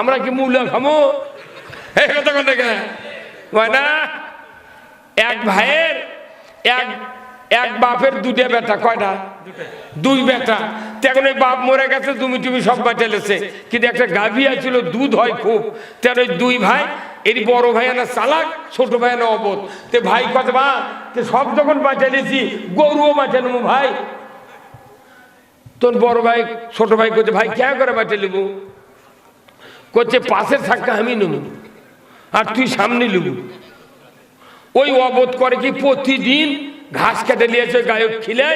আমরা কি মূল্য খামো? এক ভাইয়ের, এক এক বাপের দুটা বেটা কয়টা দুই বেটা। তেমন ওই বাপ মরে গেছে, তুমি তুমি সব বাঁচালেছে কিন্তু একটা গাভী ছিল দুধ হয় খুব। তেমন ওই দুই ভাই, এর বড় ভাই না চালাক, ছোট ভাই না অবধ। তে ভাই কত বা সব যখন বাঁচালেছি গরুও বাঁচানো ভাই। তোর বড় ভাই, ছোট ভাই করছে ভাই, কে করে বাঁচালিবু করছে পাশে থাকা আমি নেব আর তুই সামনে নেব। ওই অবোধ করে কি প্রতিদিন ঘাস কেটে নিয়েছে গায়ক খিলে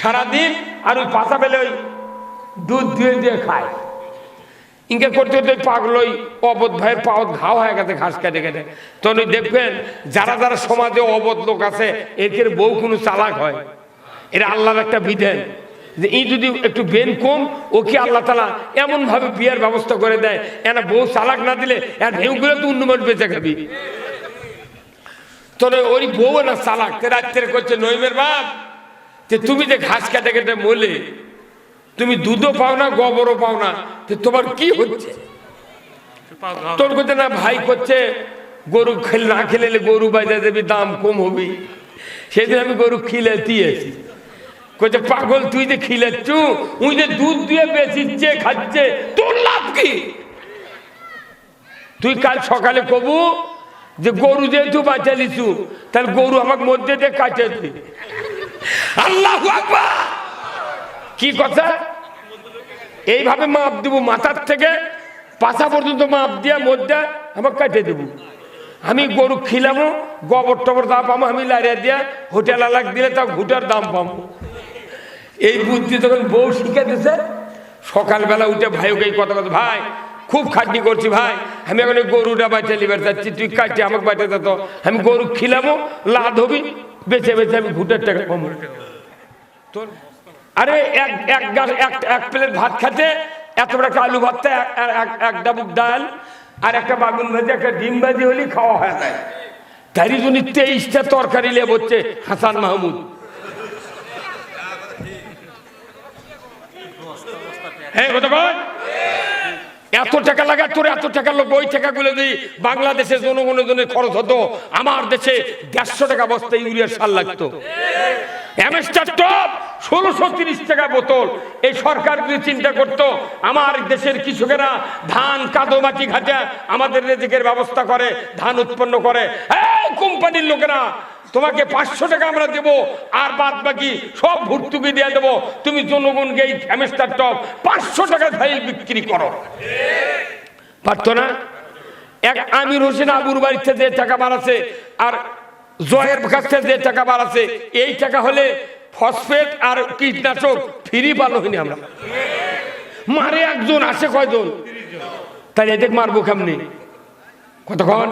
সারাদিন আর ওই পাশা পেলে ওই দুধ দিয়ে দিয়ে খায়। ইনকে করতে করতে পাগল ওই অবোধ ভাইয়ের পাওয়ার ঘাও হয়ে গেছে ঘাস কেটে কেটে। তখন দেখবেন যারা যারা সমাজে অবোধ লোক আছে, এদের বউ কোনো চালাক হয়। এটা আল্লাহর একটা বিধান। যে এই যদি একটু বেন কম, ওকে আল্লাহ তালা এমন ভাবে বিয়ের ব্যবস্থা করে দেয়, এনা বউ চালাক না দিলে আর ভেউগুলো তো অন্য মানুষ বেঁচে খাবি। তোর ওই বউ না চালাক রাত্রে করছে নইমের বাপ যে তুমি যে ঘাস কেটে কেটে মলে তুমি দুধও পাও না, গোবরও পাও না, তো তোমার কি হচ্ছে? তোর করছে না, ভাই করছে গরু খেলে, না খেলে গরু বাজা দেবি, দাম কম হবি। সেদিন আমি গরু খিলে দিয়েছি কইছে, পাগল, তুই যে খিলেছু উই যে দুধ দিয়ে বেচিচ্ছে খাচ্ছে, তোর লাভ কি? তুই কাল সকালে কবু যে গরু যেহেতু বাঁচা লিছু তাহলে গরু আমাকে মধ্যে দিয়ে কাটে দি। আল্লাহ কি কথা? এইভাবে মাপ দেবো, মাথার থেকে পাশা পর্যন্ত মাপ দিয়া মধ্যে আমাকে কাটে দেবো। আমি গরু খিলামো গোবর টবর দাম পাবো আমি লাইয়া দিয়া হোটেল আলাক দিলে তা ঘুটার দাম পাবো এই বুদ্ধি তখন বউ শিখে দিছে সকালবেলা উঠে ভাই ওকে এই কথা কথা ভাই, খুব খাটনি করছি ভাই, আমি এখন গরুটা বাঁচা লিবার চাচ্ছি, তুই কাটছি আমাকে বাঁচা যেত আমি গরু খিলামো, লাদ হবি বেছে বেছে আমি ঘুটার টাকা কম তোর আরে এক এক এক এক প্লেট ভাত খাতে, এত বড় একটা আলু ভাতটা এক- ডাবুক ডাল, আর একটা বাগুন ভাজি, একটা ডিম ভাজি হলেই খাওয়া হয় না। তারই জন্য তেইশটা তরকারি লেব হচ্ছে হাসান মাহমুদ। হ্যাঁ? এত টাকা লাগা, তোর এত টাকা লোক, ওই টাকা টাকাগুলো দিই বাংলাদেশের জনগণের জন্য খরচ হতো, আমার দেশে দেড়শো টাকা বস্তা ইউরিয়ার সার লাগতো। অ্যামেস্টার টপ, ষোলোশো তিরিশ টাকা বোতল। এই সরকার যদি চিন্তা করতো, আমার দেশের কৃষকেরা ধান, কাদো, মাটি ঘাটা আমাদের রেজিকের ব্যবস্থা করে, ধান উৎপন্ন করে। কোম্পানির লোকেরা তোমাকে পাঁচশো টাকা আমরা দেব, আর বাদ বাকি সব ভর্তুকি দিয়ে দেবো। তুমি জনগণকে এই অ্যামেস্টার টপ পাঁচশো টাকা ধাই বিক্রি করো। পারতো না? এক আমির হোসেন আবুর বাড়িতে যে টাকা বাড়াছে আর জয়ের কাছ থেকে যে টাকা বাড়াছে এই টাকা হলে ফসফেট আর কীটনাশক ফ্রি পালো হইনি আমরা। মারে একজন, আসে কয়জন? তাহলে এদের মারবো কেমনি? কতক্ষণ?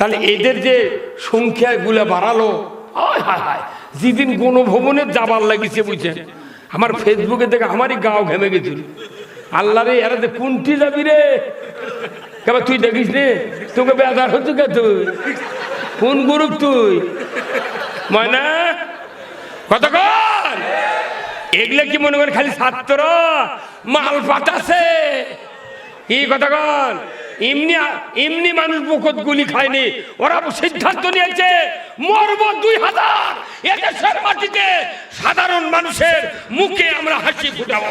তাহলে এদের যে সংখ্যা গুলা বাড়ালো আয় হায় হায় যেদিন গণভবনে যাবার লাগিছে বুঝছেন? আমার ফেসবুকে দেখে আমারই গাও ঘেমে গেছিল। আল্লাহ রে এরা কোনটি যাবি রে? কেবা তুই দেখিস রে তোকে বেজার হচ্ছে কে তুই? কোন গ্রুপ তুই? ময়না কতক্ষণ এগুলো কি মনে করেন খালি ছাত্র মাল পাতাছে কি কতক্ষণ এমনি এমনি মানুষ মুখত গুলি খায়নি। ওরা সিদ্ধান্ত নিয়েছে মরব দুই হাজার। এদেশের মাটিতে সাধারণ মানুষের মুখে আমরা হাসি ফুটাবো।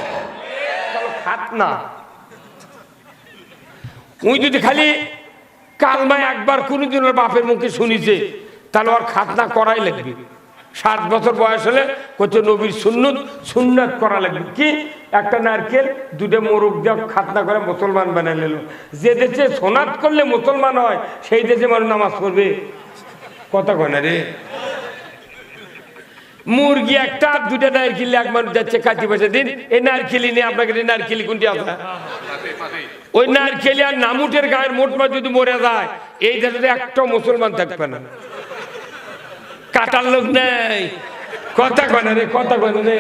খাত না। উই যদি খালি কালমায় একবার কোনোদিন ওর বাপের মুখে শুনিছে তাহলে ওর খাতনা করাই লাগবে। ষাট বছর বয়স হলে করছে নবীর সুন্নত, সুন্নাত করা লাগবে। কি? একটা নারকেল দুটো মোরগ দিয়ে খাতনা করে মুসলমান বানাই নিল। যে দেশে সোনাত করলে মুসলমান হয়, সেই দেশে মানুষ নামাজ পড়বে। কথা কয় না রে? মুরগি একটা দুটা নারকেল এক মানুষ যাচ্ছে কাটি পয়সা দিন, এই নারকেলি নিয়ে আপনাকে নারকেলি কোনটি আছে? ওই নারকেলি আর নামুটের গায়ের মোটমা যদি মরে যায়, এই দেশে একটা মুসলমান থাকবে না। কাটার লোক নেই। কথা কনে রে, কথা কনে রে।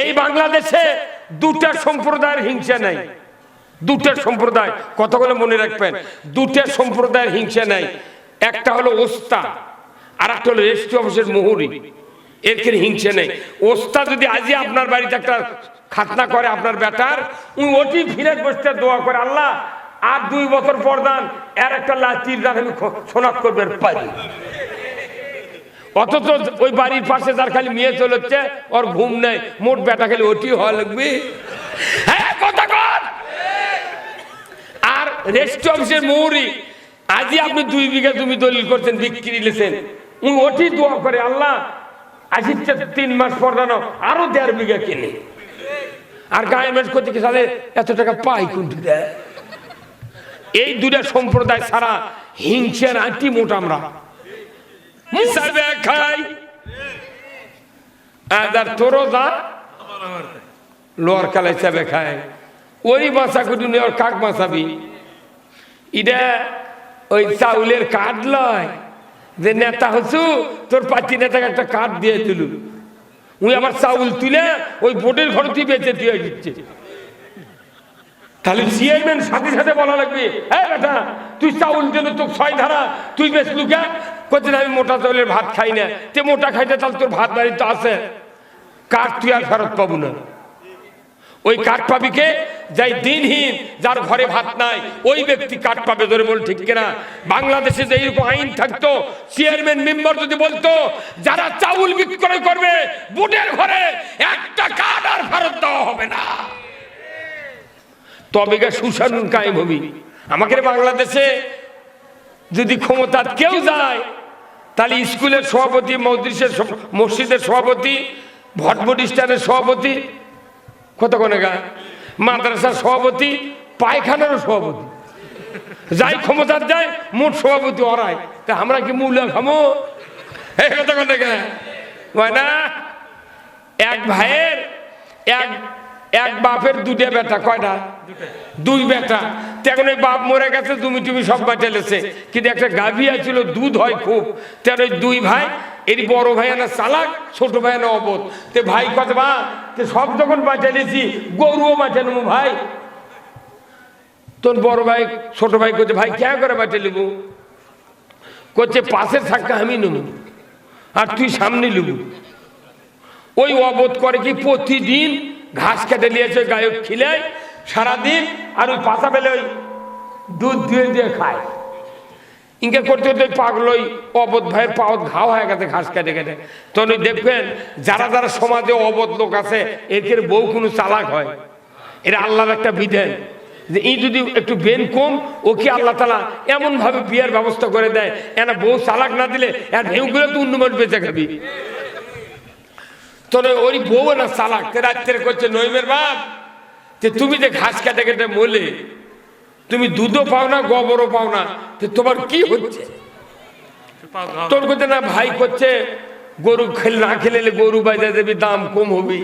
এই বাংলাদেশে দুটা সম্প্রদায়ের হিংসা নাই। দুটা সম্প্রদায় কথাগুলো মনে রাখবেন, দুটা সম্প্রদায়ের হিংসা নাই। একটা হলো ওস্তা আর একটা হলো রেজিস্ট্রি অফিসের মোহরি। এর হিংসা নেই। ওস্তা যদি আজই আপনার বাড়িতে একটা খাতনা করে আপনার বেটার, উনি ওটি ফিরে বসতে দোয়া করে, আল্লাহ আর দুই বছর পর দান, এর একটা লাচির দান, আমি শোনাক করবে পারি। অথচ ওই বাড়ির পাশে যার খালি মেয়ে চলেছে ওর ঘুম নেই, মোট বেটা খালি ওটি হওয়া লাগবে। হ্যাঁ আর রেস্ট অফিসের মৌরি আজই আপনি দুই বিঘা জমি দলিল করছেন, বিক্রি লেছেন উনি ওটি দোয়া করে, আল্লাহ, আসিচ্ছে তিন মাস পর জানো আরও দেড় বিঘা কিনে। আর গায়ে মেস করতে কি সালে এত টাকা পাই কোনটি দেয়? এই দুটা সম্প্রদায় ছাড়া হিংসের আঁটি মোট আমরা। খায়। ওই কাক ওই চাউলের কার্ড লয়। যে নেতা তোর পাচ্ছি নেতাকে একটা কার্ড দিয়ে দিল উনি আবার চাউল তুলে ওই বোটের ঘর তুই বেঁচে দিয়ে দিচ্ছে। তাহলে চেয়ারম্যান সাথে সাথে বলা লাগবে হ্যাঁ বেটা, তুই চাউল দিল তো ছয় ধারা? তুই বেশ লুকা? করছে আমি মোটা চাউলের ভাত খাই না। তে মোটা খাইতে তাহলে তোর ভাত বাড়িতে আছে। কাঠ তুই আর ফেরত পাবো না। ওই কাঠ পাবি কে? যাই দিনহীন, যার ঘরে ভাত নাই, ওই ব্যক্তি কাঠ পাবে ধরে বল ঠিক কিনা? বাংলাদেশে যে এইরকম আইন থাকতো, চেয়ারম্যান মেম্বার যদি বলতো, যারা চাউল বিক্রয় করবে, বুটের ঘরে একটা কাঠ আর ফেরত দেওয়া হবে না। তবে গা সুশাসন কায়েম হবি। আমাকে বাংলাদেশে যদি ক্ষমতার কেউ যায়, তাহলে স্কুলের সভাপতি, মসজিদের মসজিদের সভাপতি ভটভটিস্টানের সভাপতি, কত কোনে গা? মাদ্রাসার সভাপতি, পায়খানারও সভাপতি। যাই ক্ষমতার যায়, মোট সভাপতি অরায় তা আমরা কি মূল্য খামো এই কথা কোনে গা? না, এক ভাইয়ের, এক এক বাপের দুটা বেটা কয়টা? দুই বেটা। তেমন ওই বাপ মরে গেছে তুমি তুমি সব বাঁচালেছে কিন্তু একটা গাভী আছিল দুধ হয় খুব। তেমন ওই দুই ভাই এর বড় ভাই না চালাক ছোট ভাই না অবধ। তে ভাই কত বা তে সব যখন বাঁচালেছি গরুও বাঁচানো ভাই। তোর বড় ভাই ছোট ভাই করছে ভাই কে করে বাঁচালিব করছে পাশের থাকা আমি নেব আর তুই সামনে লিব ওই অবোধ করে কি প্রতিদিন ঘাস কেটে নিয়েছে, গায়ক খিলে, সারাদিন আর ওই পাতা পেলে ওই দুধ দিয়ে দিয়ে খায়। ইনকে করতে করতে পাগল ওই অবোধ ভাইয়ের পাওয়াত ঘাও হয়ে গেছে ঘাস কেটে কেটে। তখন দেখবেন, যারা যারা সমাজে অবোধ লোক আছে, এদের বউ কোনো চালাক হয়। এটা আল্লাহর একটা বিধান যে, এই যদি একটু বেন কম ওকে আল্লাহ তালা এমন ভাবে বিয়ের ব্যবস্থা করে দেয়? এনা বউ চালাক না দিলে আর ঢেউগুলো তো উন্নমান বেঁচে খাবি। তোর ওই বউ না চালাক রাত্রে করছে নইমের বাপ। যে তুমি যে ঘাস কেটে কেটে মলে, তুমি দুধও পাও না, গোবরও পাও না, তো তোমার কি হচ্ছে? তোর করতে না ভাই করছে, গরু খেলে না খেলে গরু বাজা দেবি, দাম কম হবে।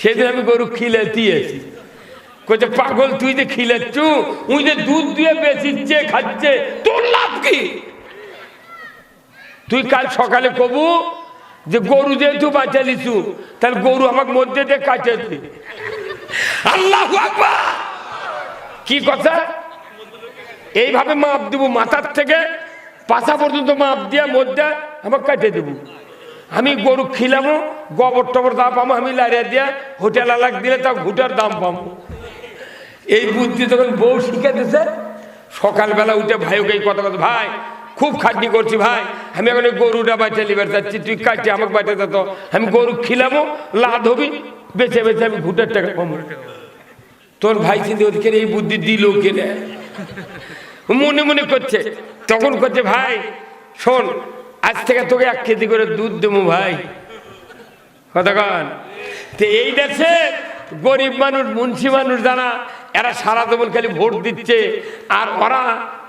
সেদিন আমি গরু খিলে দিয়েছি কইছে, পাগল, তুই যে খিলেচ্ছু, উই যে দুধ দিয়ে বেচিচ্ছে খাচ্ছে, তোর লাভ কি? তুই কাল সকালে কবু যে গরু যেহেতু বাঁচালিছু তাহলে গরু আমাকে মধ্যে দিয়ে কাটেছি আল্লাহ কি কথা? এইভাবে মাপ দেবো, মাথার থেকে পাশা পর্যন্ত মাপ দিয়ে মধ্যে আমাকে কাটে দেবো। আমি গরু খিলামো, গোবর টবর দাম পাবো আমি লাইয়া দিয়া হোটেল আলাক দিলে তা ঘুটার দাম পাবো এই বুদ্ধি তখন বউ শিখে দিছে সকালবেলা উঠে ভাইকে এই কথা কথা ভাই খুব খাটনি করছি ভাই। আমি এখন গরুটা বাঁচা লিবার যাচ্ছি, তুই কাটছি আমাকে বাঁচা যেত আমি গরু খিলামো, লাদ হবি বেছে বেছে আমি ঘুটার টাকা কম তোর ভাই চিন্তা ওদিকে এই বুদ্ধি দিল কেনে? মনে মনে করছে, তখন করছে, ভাই, শোন, আজ থেকে তোকে এক কেজি করে দুধ দেবো ভাই। কতক্ষণ তো এই দেশে গরিব মানুষ, মুন্সি মানুষ জানা এরা সারা জীবন খালি ভোট দিচ্ছে, আর ওরা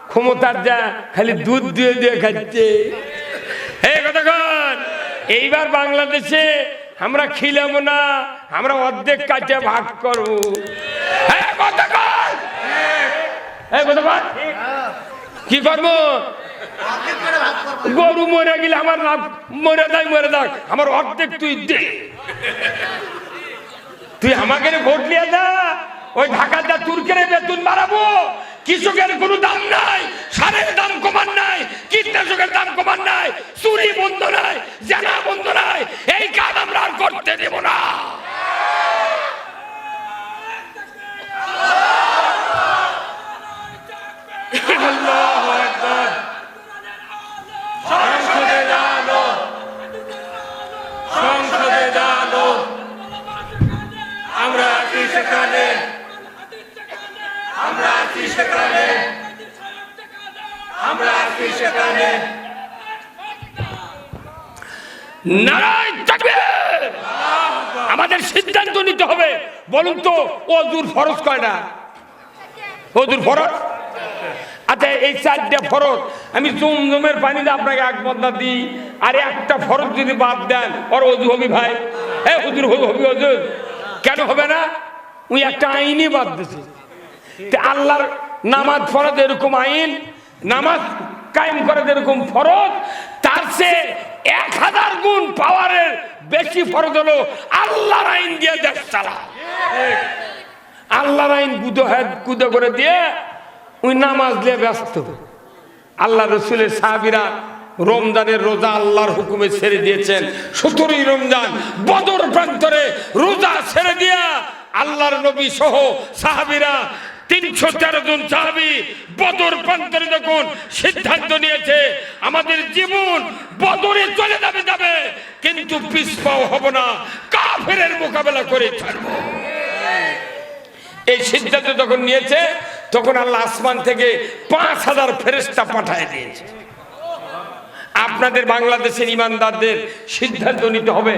ক্ষমতার যা, খালি দুধ দিয়ে দিয়ে খাচ্ছে। এইবার বাংলাদেশে আমরা খিলাম না, আমরা অর্ধেক কাটে ভাগ করব। কি করব? গরু মরে গেলে আমার লাভ, মরে যাই মরে যাক, আমার অর্ধেক তুই দে। তুই আমাকে ভোট নিয়ে যা। ওই ঢাকার যা তুর্কের বেতন বাড়াবো। কৃষকের কোনো দাম নাই, সারের দাম কমান নাই, কীটনাশকের দাম কমান নাই, চুরি বন্ধ নাই, জানা বন্ধ নাই, এই কাজ আমরা আর করতে দেব না। সেখানে। আমরা আছি সেখানে। আমাদের সিদ্ধান্ত নিতে হবে। বলুন তো অজুর ফরজ কয় না? অজুর ফরজ? আচ্ছা এই চারটা ফরজ, আমি জমজমের পানিতে আপনাকে এক বদলা দিই। আর একটা ফরজ যদি বাদ দেন, ওর অজু হবি ভাই। হ্যাঁ হুজুর হবি অজুর কেন হবে না? ওই একটা আইনই বাদ দিছে। আল্লাহর নামাজ ফরজ এরকম আইন, নামাজ কায়েম করে এরকম ফরজ, তার সে এক হাজার গুণ পাওয়ারের বেশি ফরজ হলো আল্লাহর আইন দিয়ে দেশ চালা। আল্লাহর আইন কুদো কুদো করে দিয়ে ওই নামাজ দিয়ে ব্যস্ত। আল্লাহ রসুলের সাহাবিরা রমজানের রোজা আল্লাহর হুকুমে ছেড়ে দিয়েছেন। সতেরোই রমজান বদর প্রান্তরে রোজা ছেড়ে দিয়া আল্লাহর নবী সহ সাহাবিরা তিনশো তেরো জন সাহাবি বদর প্রান্তরে যখন সিদ্ধান্ত নিয়েছে, আমাদের জীবন যাবে কিন্তু হব না মোকাবেলা করে এই সিদ্ধান্ত যখন নিয়েছে, তখন আল্লাহ আসমান থেকে পাঁচ হাজার ফেরেস্তা পাঠায় দিয়েছে। আপনাদের বাংলাদেশের ইমানদারদের সিদ্ধান্ত নিতে হবে,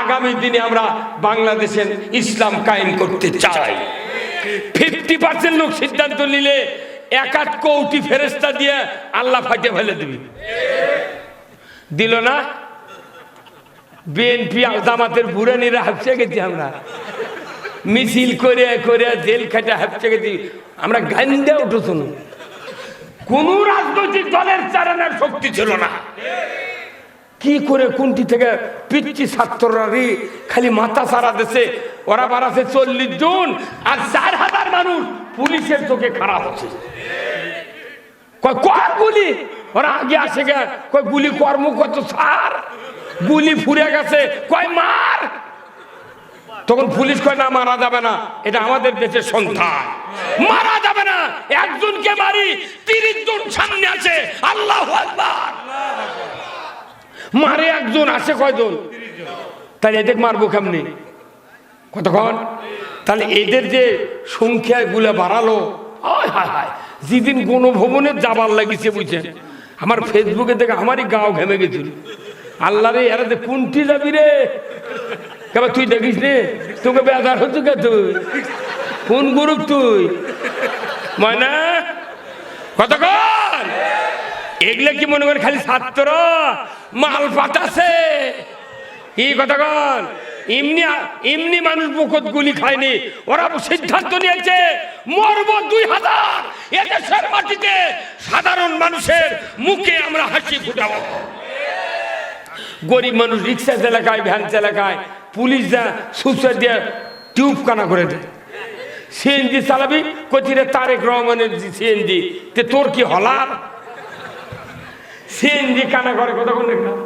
আগামী দিনে আমরা বাংলাদেশের ইসলাম কায়েম করতে চাই। ফিফটি পার্সেন্ট লোক সিদ্ধান্ত নিলে এক আধ কৌটি ফেরেস্তা দিয়ে আল্লাহ ফাটে ফেলে দিবি। দিল না? বিএনপি জামাতের বুড়ানিরা হাসছে গেছি আমরা। মিছিল করে করে জেল খাটে হাঁপছে গেছি। আমরা গান্দা উঠো শুনুন কোন রাজনৈতিক দলের চারানার শক্তি ছিল না। কি করে কোনটি থেকে পিচ্ছি ছাত্ররারি খালি মাথা সারা দেশে ওরা বাড়াছে চল্লিশ জন আর চার হাজার মানুষ পুলিশের চোখে খারাপ হচ্ছে। কর গুলি? ওরা আগে আসে কয়, গুলি কর্ম কত সার গুলি ফুরে গেছে, কয়, মার। তখন পুলিশ কয়, না, মারা যাবে না, এটা আমাদের দেশের সন্তান। মারা যাবে না, একজনকে মারি, তিরিশ জন সামনে আছে, আল্লাহ আকবার। মারে একজন, আসে কয়জন? তাহলে এদের মারবো কেমনি? কতক্ষণ তাহলে এদের যে সংখ্যা গুলো বাড়ালো, হায় হায় হায়, যেদিন যাবার লাগিছে বুঝছেন? আমার ফেসবুকে দেখে আমারই গাও ঘেমে গেছিল। আল্লাহ রে এরা যে কোনটি যাবি রে? এবার তুই দেখিস রে তোকে বেজার হতো কে তুই? কোন গ্রুপ তুই? ময়না? কতক্ষণ এগুলো কি মনে করে খালি ছাত্র? মাল পাঠাছে। কি কতক্ষণ এমনি এমনি মানুষ মুখত গুলি খায়নি। ওরা সিদ্ধান্ত নিয়েছে, মরব দুই হাজার। এদেশের মাটিতে সাধারণ মানুষের মুখে আমরা হাসি ফুটাবো। গরিব মানুষ রিক্সা এলাকায় ভ্যান এলাকায় পুলিশ যা সুসাইড দিয়ে টিউব কানা করে দেয়। সিএনজি চালাবি কচিরে তারেক রহমানের সিএনজি, তে তোর কি হলার? সিএনজি কানা করে, কথা কোন দেখলাম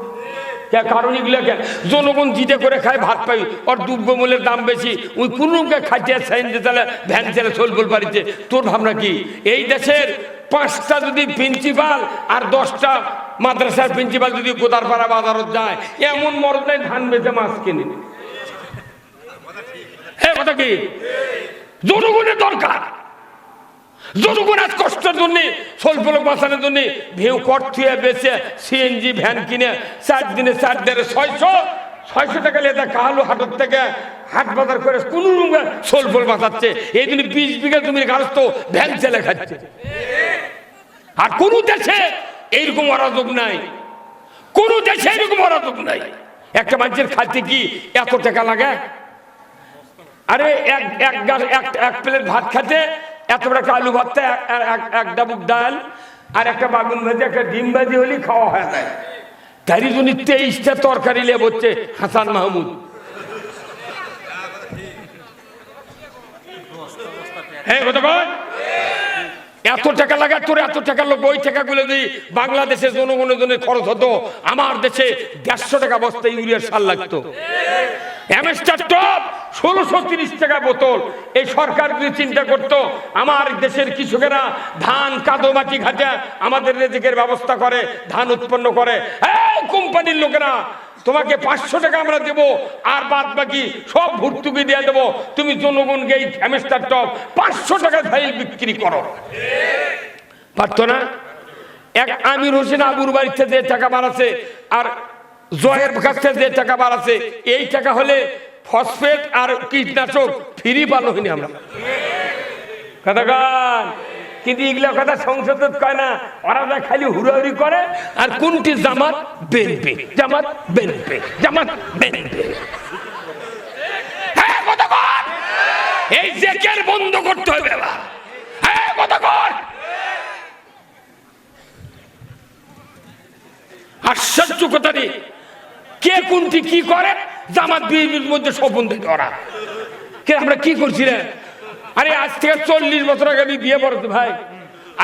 কে কারণ এগুলো কে? জনগণ জিতে করে খায়, ভাত পাই ওর দ্রব্য মূল্যের দাম বেশি। ওই কোনকে খাইতে সিএনজি তাহলে ভ্যান চালে সোলগোল বাড়িতে। তোর ভাবনা কি? এই দেশের পাঁচটা যদি প্রিন্সিপাল আর দশটা মাদ্রাসার প্রিন্সিপাল যদি গোদারপাড়া বাজারত যায়, এমন মরদ নাই, ধান বেচে মাছ কিনে। হ্যাঁ কথা কি? জনগণের দরকার। জনগণ আজ কষ্টের জন্য লোক বাঁচানোর জন্য ভেউ কট থুয়ে বেচে সিএনজি ভ্যান কিনে চার দিনে চার দেড় ছয়শো ছয়শো টাকা লেদা কালো হাটের থেকে হাট বাজার করে কোন রুমে স্বল্প বাঁচাচ্ছে। এই জন্য বিশ বিঘা জমির গাছ তো ভ্যান চেলে খাচ্ছে। আর কোন দেশে এইরকম অরাজক নাই। কোন দেশে এরকম অরাজক নাই। একটা মানুষের খাদ্যে কি এত টাকা লাগে? আরে এক এক এক প্লেট ভাত খেতে এত বড় একটা আলু ভর্তা, এক- ডাবুক ডাল আর একটা বাগুন ভাজি, একটা ডিম ভাজি হলে খাওয়া হয় না তারই জন্য তেইশটা তরকারি লেব হচ্ছে হাসান মাহমুদ। হ্যাঁ কতক্ষণ এত টাকা লাগা, তোর এত টাকা লোক, ওই টাকাগুলো দিই বাংলাদেশের জনগণের জন্য খরচ হতো। আমার দেশে দেড়শো টাকা বস্তা ইউরিয়ার সার লাগতো। অ্যামেস্টার টপ ষোলোশো তিরিশ টাকা বোতল। এই সরকার যদি চিন্তা করতো, আমার দেশের কৃষকেরা ধান, কাদো, মাটি, ঘাটে আমাদের রেজিকের ব্যবস্থা করে, ধান উৎপন্ন করে কোম্পানির লোকেরা তোমাকে পাঁচশো টাকা আমরা দেবো, আর বাদ বাকি সব ভর্তুকি দিয়ে দেবো। তুমি জনগণকে এই অ্যামেস্টার টপ পাঁচশো টাকা ফাইল বিক্রি করো। পারতো না? এক আমির হোসেন আবুর বাড়িতে যে টাকা বাড়াছে আর জয়ের কাছ যে টাকা বাড়াছে এই টাকা হলে ফসফেট আর কীটনাশক ফ্রি পালো হইনি আমরা। কথা কিন্তু এগুলো কথা সংসদ কয় না? ওরা যা খালি হুড়াহুড়ি করে। আর কোনটি জামাত বেনপে জামাত বেনপে জামাত বেনপে হ্যাঁ এই জেকের বন্ধ করতে হবে হ্যাঁ কথা কর আশ্চর্য কথা রে। কে কোনটি কি করে? জামাত বিএনপির মধ্যে স্বপন দেখে ওরা। কে আমরা কি করছি রে? আরে, আজ থেকে চল্লিশ বছর আগে আমি বিয়ে করতে ভাই।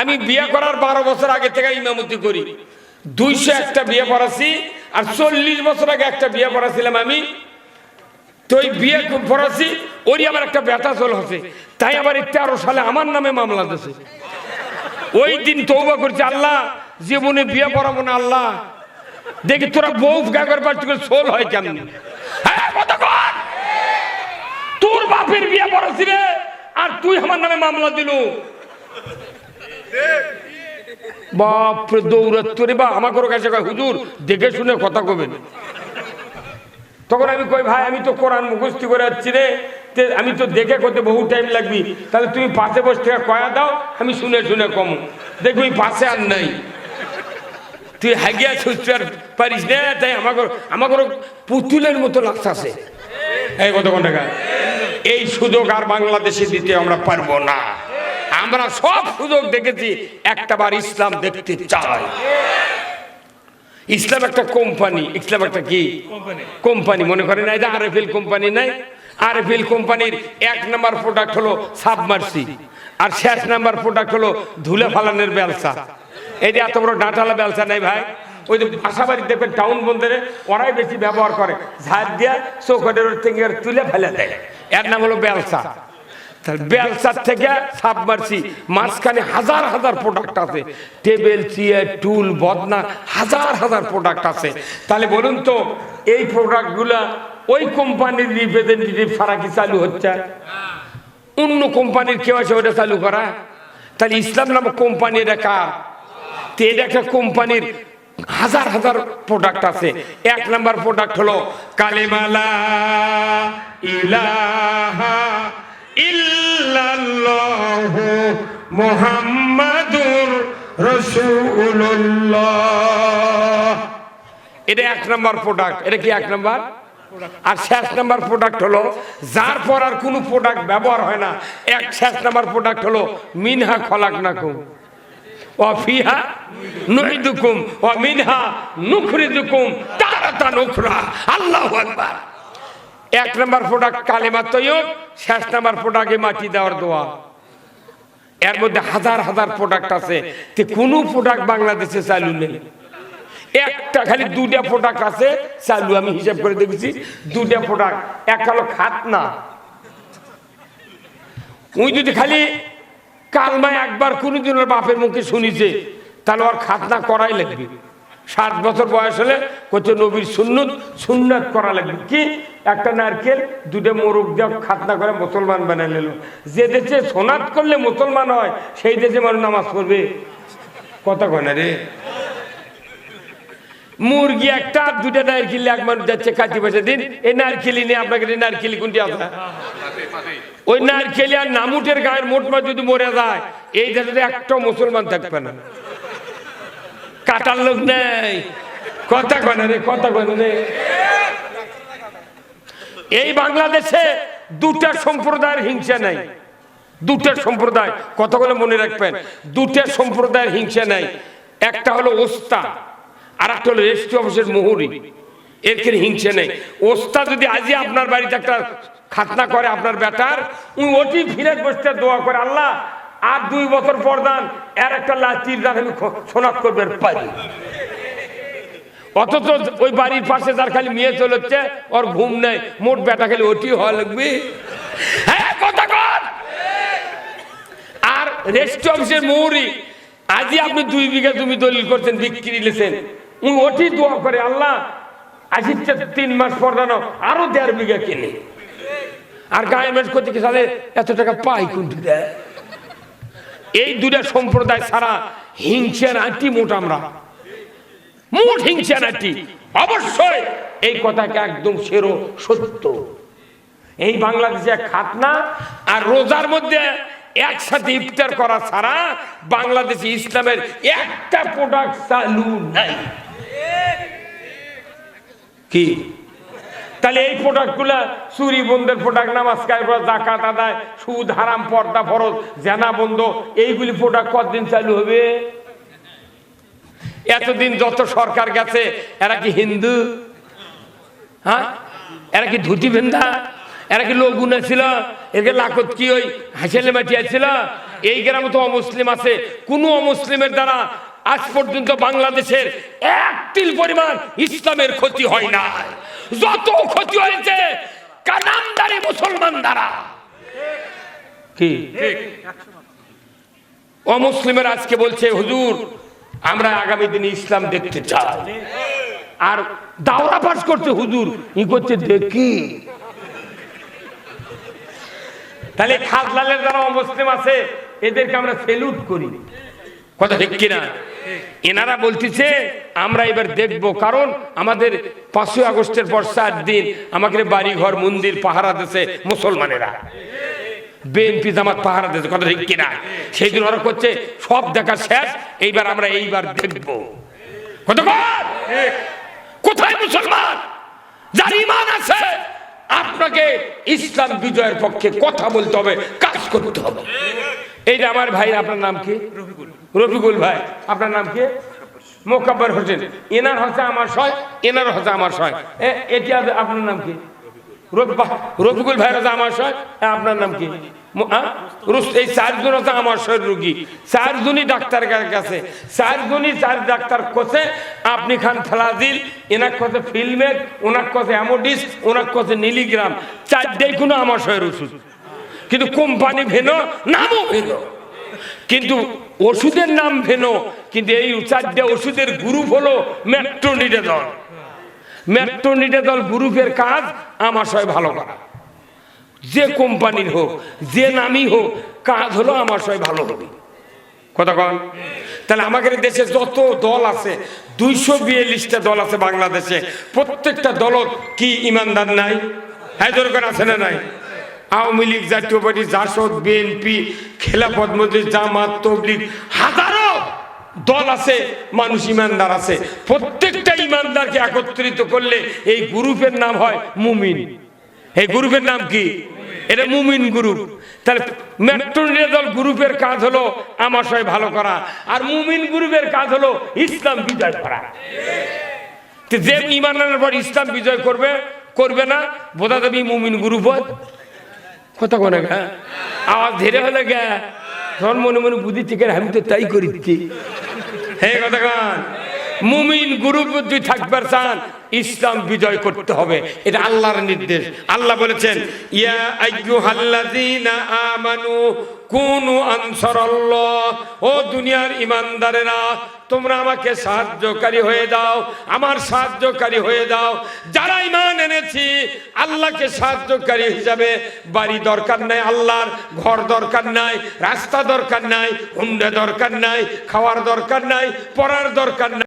আমি বিয়ে করার বারো বছর আগে থেকে ইমামতি করি। দুইশো একটা বিয়ে পড়াছি আর চল্লিশ বছর আগে একটা বিয়ে পড়াছিলাম আমি। তো ওই বিয়ে পড়াছি ওরই আমার একটা ব্যথা চল হচ্ছে। তাই আবার তেরো সালে আমার নামে মামলা দিয়েছে ওই দিন তৌবা করছে, আল্লাহ, জীবনে বিয়ে পড়াবো না, আল্লাহ। দেখি তোরা বউ গাগর পাচ্ছি সোল হয় কেমন। হ্যাঁ তোর বাপের বিয়ে পড়াছি রে। আর তুই আমার নামে মামলা দিল। বাপরে দৌড়াত তোরে। বা আমাকে কাছে হুজুর, দেখে শুনে কথা কবেন। তখন আমি কই, ভাই, আমি তো কোরআন মুখস্থি করে যাচ্ছি রে। আমি তো দেখে করতে বহু টাইম লাগবি। তাহলে তুমি পাশে বসে থেকে কয়া দাও, আমি শুনে শুনে কম। দেখবি পাশে আর নাই। তুই হাগিয়া ছুটতে আর পারিস না, তাই আমাকে আমাকে পুতুলের মতো লাগতাছে। এই কত টাকা এই সুযোগ আর বাংলাদেশে দিতে আমরা পারব না। আমরা সব সুযোগ দেখেছি একটা বার ইসলাম দেখতে চাই। ইসলাম একটা কোম্পানি, ইসলাম একটা কি? কোম্পানি, মনে করেন এই যে আরএফএল কোম্পানি নাই? আরএফএল কোম্পানির এক নাম্বার প্রোডাক্ট হলো সাবমার্সি আর শেষ নাম্বার প্রোডাক্ট হলো ধুলে ফালানের ব্যবসা। এই যে এত বড় ডাঁটালা ব্যবসা নাই ভাই? ওই যে বাসাবাড়ি দেখবেন টাউন বন্দরে ওরাই বেশি ব্যবহার করে। ঝাড় দিয়া চৌকটের থেকে তুলে ফেলে দেয়। এর নাম হলো ব্যবসা বেলসার থেকে সাবমার্সি মাঝখানে হাজার হাজার প্রোডাক্ট আছে। টেবিল, চেয়ার, টুল, বদনা, হাজার হাজার প্রোডাক্ট আছে। তাহলে বলুন তো, এই প্রোডাক্টগুলা ওই কোম্পানির রিপ্রেজেন্টেটিভ ছাড়া কি চালু হচ্ছে? অন্য কোম্পানির কেউ আছে ওটা চালু করা? তাহলে ইসলাম নামক কোম্পানি এটা কার? এটা একটা কোম্পানির হাজার হাজার প্রোডাক্ট আছে। এক নাম্বার প্রোডাক্ট হলো কালেমালা। ইলাহা ইল্লাল্লাহু মুহাম্মাদুর রাসূলুল্লাহ। এটা এক নাম্বার প্রোডাক্ট এটা কি এক নাম্বার? আর শেষ নাম্বার প্রোডাক্ট হলো, যার পর আর কোনো প্রোডাক্ট ব্যবহার হয় না, এক শেষ নাম্বার প্রোডাক্ট হলো, মিনহা খলাক নাকুম ওয়াফিহা নুইদুকুম, ওয়া মিনহা নুখরিজুকুম, তারাতান উখরা। আল্লাহু আকবার। এক নম্বর প্রোডাক্ট কালেমা তৈয়ব, শেষ নাম্বার প্রোডাক্টে মাটি দেওয়ার দোয়া। এর মধ্যে হাজার হাজার প্রোডাক্ট আছে। তে কোনো প্রোডাক্ট বাংলাদেশে চালু নেই। একটা খালি দুটা প্রোডাক্ট আছে, চালু আমি হিসাব করে দেখেছি। দুটা প্রোডাক্ট এক হলো খাত না উই যদি খালি কালমায় একবার কোনোদিন ওর বাপের মুখে শুনিছে, তাহলে ওর খাতনা করাই লাগবে। ষাট বছর বয়স হলে কত নবীর সুন্নত, সুন্নাত করা লাগবে। কি? একটা নারকেল, দুটো মোরগ দিয়ে খাতনা করে মুসলমান বানাই নিল। যে দেশে সোনাত করলে মুসলমান হয়, সেই দেশে মানুষ নামাজ পড়বে। কথা কয় রে? মুরগি একটা, দুটা নারকেল এক মানুষ যাচ্ছে কাটি পয়সা দিন। এই নারকেলি নিয়ে আপনাকে নারকেলি কোনটি আছে? ওই নারকেলি আর নামুটের গায়ের মোটমা যদি মরে যায়, এই দেশে একটা মুসলমান থাকবে না। কাটার লোক নেই। কথা কয় না রে, কথা কয় না রে? এই বাংলাদেশে দুটা সম্প্রদায়ের হিংসা নাই। দুটা সম্প্রদায় কতগুলো মনে রাখবেন, দুটা সম্প্রদায়ের হিংসা নাই। একটা হলো ওস্তা আর একটা হলো রেজিস্ট্রি অফিসের মোহরি। এর হিংসা নেই। ওস্তা যদি আজই আপনার বাড়িতে একটা খাতনা করে আপনার বেটার, উনি অতি ফিরে বসতে দোয়া করে, আল্লাহ, আর দুই বছর পর দান, এর একটা লাচির দান আমি শোনাত করবে পারি। অথচ ওই বাড়ির পাশে যার খালি মেয়ে চলেছে ওর ঘুম নেই। মোট বেটা খালি ওটি হওয়া লাগবে। হ্যাঁ আর রেস্ট অফিসের মৌরি আজই আপনি দুই বিঘা জমি দলিল করছেন, বিক্রি লেছেন উনি ওটি দোয়া করে, আল্লাহ, আসিচ্ছে তিন মাস পর জানো আরও দেড় বিঘা কিনে। আর গায়ে মেট করতে কি সালে এত টাকা পাই কোনটি দেয়? এই দুটা সম্প্রদায় ছাড়া হিংসা নাটি মোট আমরা। মোট হিংসা নাটি অবশ্যই। এই কথাকে একদম সেরো সত্য। এই বাংলাদেশে খাতনা আর রোজার মধ্যে একসাথে ইফতার করা ছাড়া বাংলাদেশে ইসলামের একটা প্রোডাক্ট চালু নাই। কি? তাহলে এই প্রোডাক্টগুলা চুরি বন্ধের প্রোডাক্ট নামাজ কায়বা জাকাত আদায়, সুদ হারাম, পর্দা, ফরজ, জেনা বন্ধ, এইগুলি প্রোডাক্ট কতদিন চালু হবে? এতদিন যত সরকার গেছে এরা কি হিন্দু? হ্যাঁ? এরা কি ধুতি ভেন্দা এরা কি লগুনা ছিল এরকে লাকত কি ওই হাসেলে মাটিয়া ছিল? এই গ্রামে তো অমুসলিম আছে। কোন অমুসলিমের দ্বারা আজ পর্যন্ত বাংলাদেশের এক তিল পরিমাণ ইসলামের ক্ষতি হয় না। যত ক্ষতি হয়েছে কানামদারি মুসলমান দ্বারা। কি? অমুসলিমের আজকে বলছে হুজুর আমরা আগামী দিনে ইসলাম দেখতে চাই। আর দাওরা পাস করছে হুজুর। ই করছে দেখি। তাহলে খাজলালের যারা অমুসলিম আছে, এদেরকে আমরা সেলুট করি। কথা ঠিক কিনা? এনারা বলতেছে, আমরা এবার দেখব। কারণ আমাদের পাঁচই আগস্টের পর চার দিন আমাকে বাড়ি ঘর মন্দির, পাহারা দিছে মুসলমানেরা। বিএনপি জামাত পাহারা দিয়েছে কথা ঠিক কিনা? সেই দিন ওরা করছে সব দেখা শেষ এইবার আমরা এইবার দেখব। কোথায় মুসলমান? যার ইমান আছে আপনাকে ইসলাম বিজয়ের পক্ষে কথা বলতে হবে কাজ করতে হবে। এই যে আমার ভাই আপনার নাম কি? রফিকুল। ভাই আপনার নাম কি? মোকাব্বর হোসেন। এনার হচ্ছে আমার সয় এনার হচ্ছে আমার সয়। এটি আপনার নাম কি? রফিকুল ভাই হচ্ছে আমার সয় আপনার নাম কি? এই চারজন হচ্ছে আমার সয় রুগী। চারজনই ডাক্তার কাছে চারজনই চার ডাক্তার কোসে আপনি খান ফ্লাজিল এনার কাছে ফিল্মেক ওনার কাছে অ্যামোডিস ওনার কাছে নীলিগ্রাম। চারটেই কোনো আমার সয়ের ওষুধ। কিন্তু কোম্পানি ভেন, নামও ভেনো। কিন্তু ওষুধের নাম ভেনো। কিন্তু এই চারটে ওষুধের গ্রুপ হলো মেট্রোনিডেজল। মেট্রোনিডেজল গ্রুপের কাজ আমাশয় ভালো করা। যে কোম্পানির হোক, যে নামই হোক, কাজ হলো আমাশয় ভালো হবে। কথা কন। তাহলে আমাদের দেশে যত দল আছে, দুইশো বিয়াল্লিশটা দল আছে বাংলাদেশে, প্রত্যেকটা দলত কি ইমানদার নাই? হ্যাঁ দরকার আছে না নাই? আওয়ামী লীগ, জাতীয় পার্টি, জাসদ, বিএনপি, খেলাফত, মজলিস, জামাত, তবলিগ, হাজারো দল আছে, মানুষ ইমানদার আছে। প্রত্যেকটা ইমানদারকে একত্রিত করলে এই গ্রুপের নাম হয় মুমিন। এই গ্রুপের নাম কি? এটা মুমিন গ্রুপ। তাহলে মেট্রোনিয়া দল গ্রুপের কাজ হলো আমাশয় ভালো করা, আর মুমিন গ্রুপের কাজ হলো ইসলাম বিজয় করা। যে ইমান আনার পর ইসলাম বিজয় করবে করবে না বোধা দেবী মুমিন গ্রুপ হয়। কথা কোনে? গা আওয়াজ ধীরে হলে গা। তখন মনে মনে বুদ্ধি থেকে আমি তো তাই করিচ্ছি হে কথা কান মুমিন গুরু যদি থাকবার চান, ইসলাম বিজয় করতে হবে। এটা আল্লাহর নির্দেশ। আল্লাহ বলেছেন, ইয়া আইয়ুহাল্লাযীনা আমানু কুনু আনসারাল্লাহ। ও দুনিয়ার ইমানদারেরা তোমরা আমাকে সাহায্যকারী হয়ে দাও, আমার সাহায্যকারী হয়ে দাও। যারা ইমান এনেছি, আল্লাহকে সাহায্যকারী হিসাবে বাড়ি দরকার নাই, আল্লাহর ঘর দরকার নাই, রাস্তা দরকার নাই হুন্ডা দরকার নাই, খাওয়ার দরকার নাই, পড়ার দরকার নাই